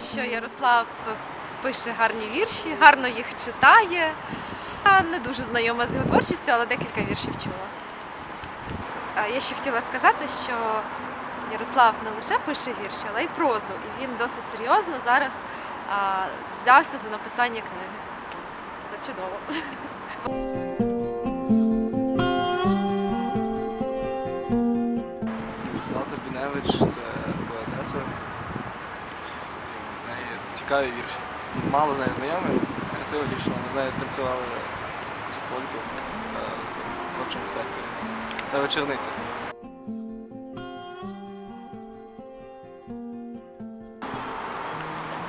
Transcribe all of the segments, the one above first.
що Ярослав пише гарні вірші, гарно їх читає. Я не дуже знайома з його творчістю, але декілька віршів чула. Я ще хотіла сказати, що Ярослав не лише пише вірші, але й прозу. І він досить серйозно зараз взявся за написання книги. Це чудово. цікаві вірші. Мало з нею знайомі, красива дівчина. Ми з нею танцювали якусь польку е, в творчому секторі. На вечорницях.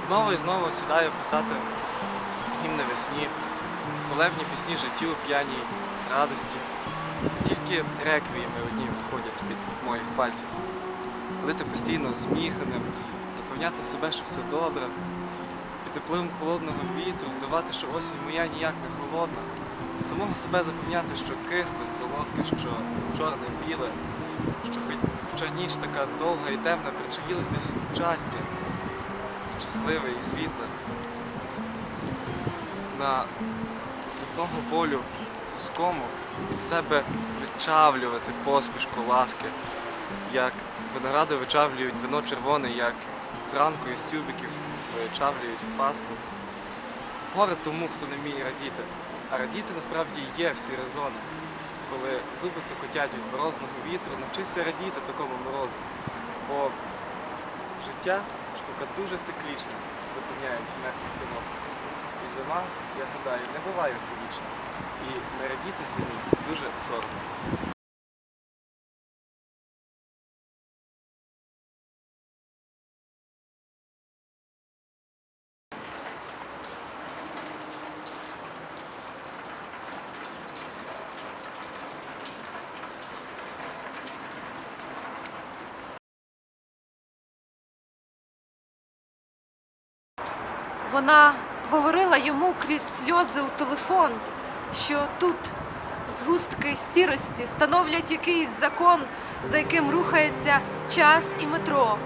Знову і знову сідаю писати гімни весні, молебні пісні життю, п'яній радості. Та тільки реквієми одні виходять з-під моїх пальців. Ходити постійно зміханим, запевняти себе, що все добре, впливом холодного вітру, вдавати, що осінь моя ніяк не холодна, самого себе запевняти, що кисле, солодке, що чорне, біле, що хоч, хоча ніч така довга і темна, причаїлось десь часті, щасливе і світле. На з одного болю вузькому із себе вичавлювати посмішку ласки, як виногради вичавлюють вино червоне, як зранку із тюбиків вичавлюють пасту. Горе тому, хто не вміє радіти. А радіти насправді є всі резони. Коли зуби цокотять від морозного вітру, навчися радіти такому морозу. Бо життя штука дуже циклічна, запевняють мертві філософи. І зима, я гадаю, не буває всевічна. І не радіти зимі дуже соромно. Вона говорила йому крізь сльози у телефон, що тут згустки сірості становлять якийсь закон, за яким рухається час і метро.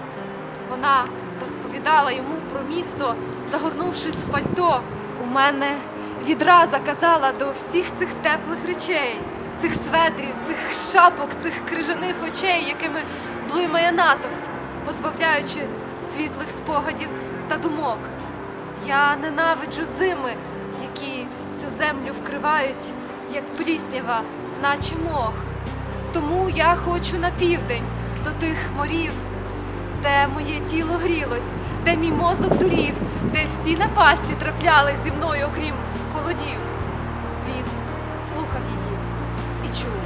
Вона розповідала йому про місто, загорнувшись в пальто. У мене відраза казала до всіх цих теплих речей, цих сведрів, цих шапок, цих крижаних очей, якими блимає натовп, позбавляючи світлих спогадів та думок. Я ненавиджу зими, які цю землю вкривають, як пліснява, наче мох. Тому я хочу на південь до тих морів, де моє тіло грілось, де мій мозок дурів, де всі напасті траплялись зі мною, окрім холодів. Він слухав її і чув,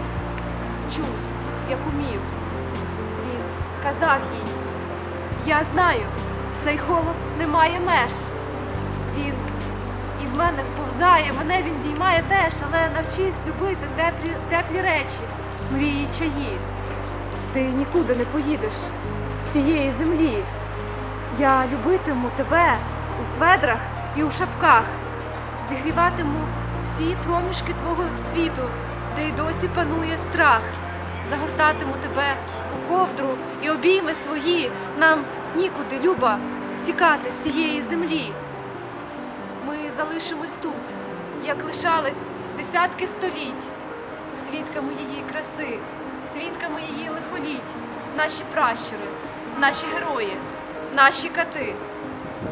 чув, як умів. Він казав їй: Я знаю, цей холод не має меж. Мене вповзає, мене він діймає теж, але навчись любити теплі, теплі речі, мрії чаї. Ти нікуди не поїдеш з цієї землі. Я любитиму тебе у сведрах і у шапках, зігріватиму всі проміжки твого світу, де й досі панує страх. Загортатиму тебе у ковдру і обійми свої. Нам нікуди, Люба, втікати з цієї землі. Ми залишимось тут, як лишались десятки століть, свідками її краси, свідками її лихоліть, наші пращури, наші герої, наші кати.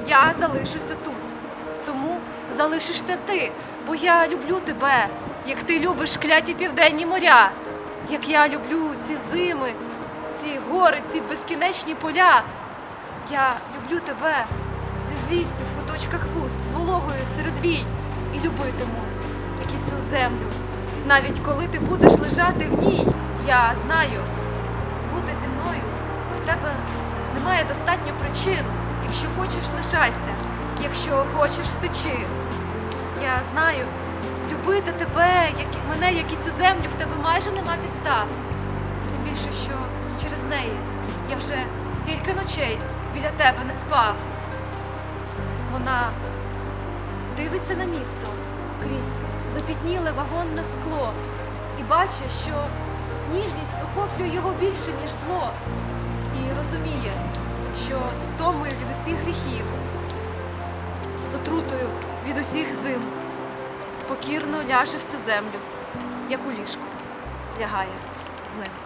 Я залишуся тут, тому залишишся ти, бо я люблю тебе, як ти любиш кляті південні моря, як я люблю ці зими, ці гори, ці безкінечні поля. Я люблю тебе злістю в куточках вуст, з вологою серед вій, і любитиму, як і цю землю. Навіть коли ти будеш лежати в ній, я знаю, бути зі мною у тебе немає достатньо причин. Якщо хочеш, лишайся, якщо хочеш, втечи. Я знаю, любити тебе, як мене, як і цю землю, в тебе майже нема підстав. Тим більше, що через неї я вже стільки ночей біля тебе не спав. Вона дивиться на місто крізь запітніле вагонне скло і бачить, що ніжність охоплює його більше, ніж зло, і розуміє, що з втомою від усіх гріхів з отрутою від усіх зим. Покірно ляже в цю землю, як у ліжку лягає з ним.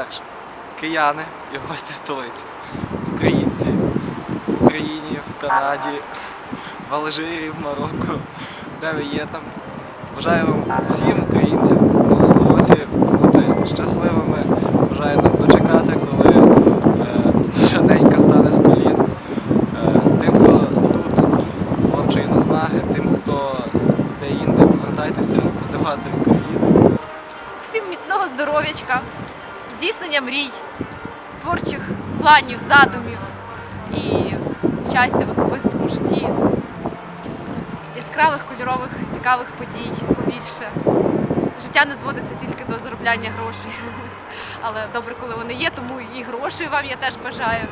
По-перше, кияни і гості столиці, українці в Україні, в Канаді, в Алжирі, в Марокко, де ви є там. Бажаю вам всім українцям в новому бути щасливими. Бажаю нам дочекати, коли е, наша стане з колін. Е, тим, хто тут творчої наснаги, тим, хто де інде, повертайтеся подавати Україну. Всім міцного здоров'ячка, здійснення мрій, творчих планів, задумів і щастя в особистому житті, яскравих, кольорових, цікавих подій побільше. Життя не зводиться тільки до заробляння грошей. Але добре, коли вони є, тому і грошей вам я теж бажаю.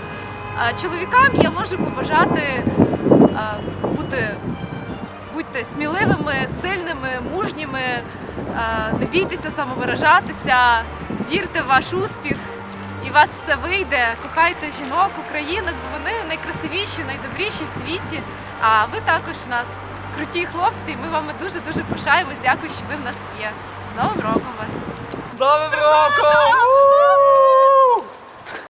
Чоловікам я можу побажати бути будьте сміливими, сильними, мужніми, не бійтеся самовиражатися, вірте в ваш успіх, і у вас все вийде. Кохайте жінок, українок, бо вони найкрасивіші, найдобріші в світі. А ви також у нас круті хлопці. і Ми вами дуже дуже пишаємось. Дякую, що ви в нас є. З Новим роком вас! З Новим роком!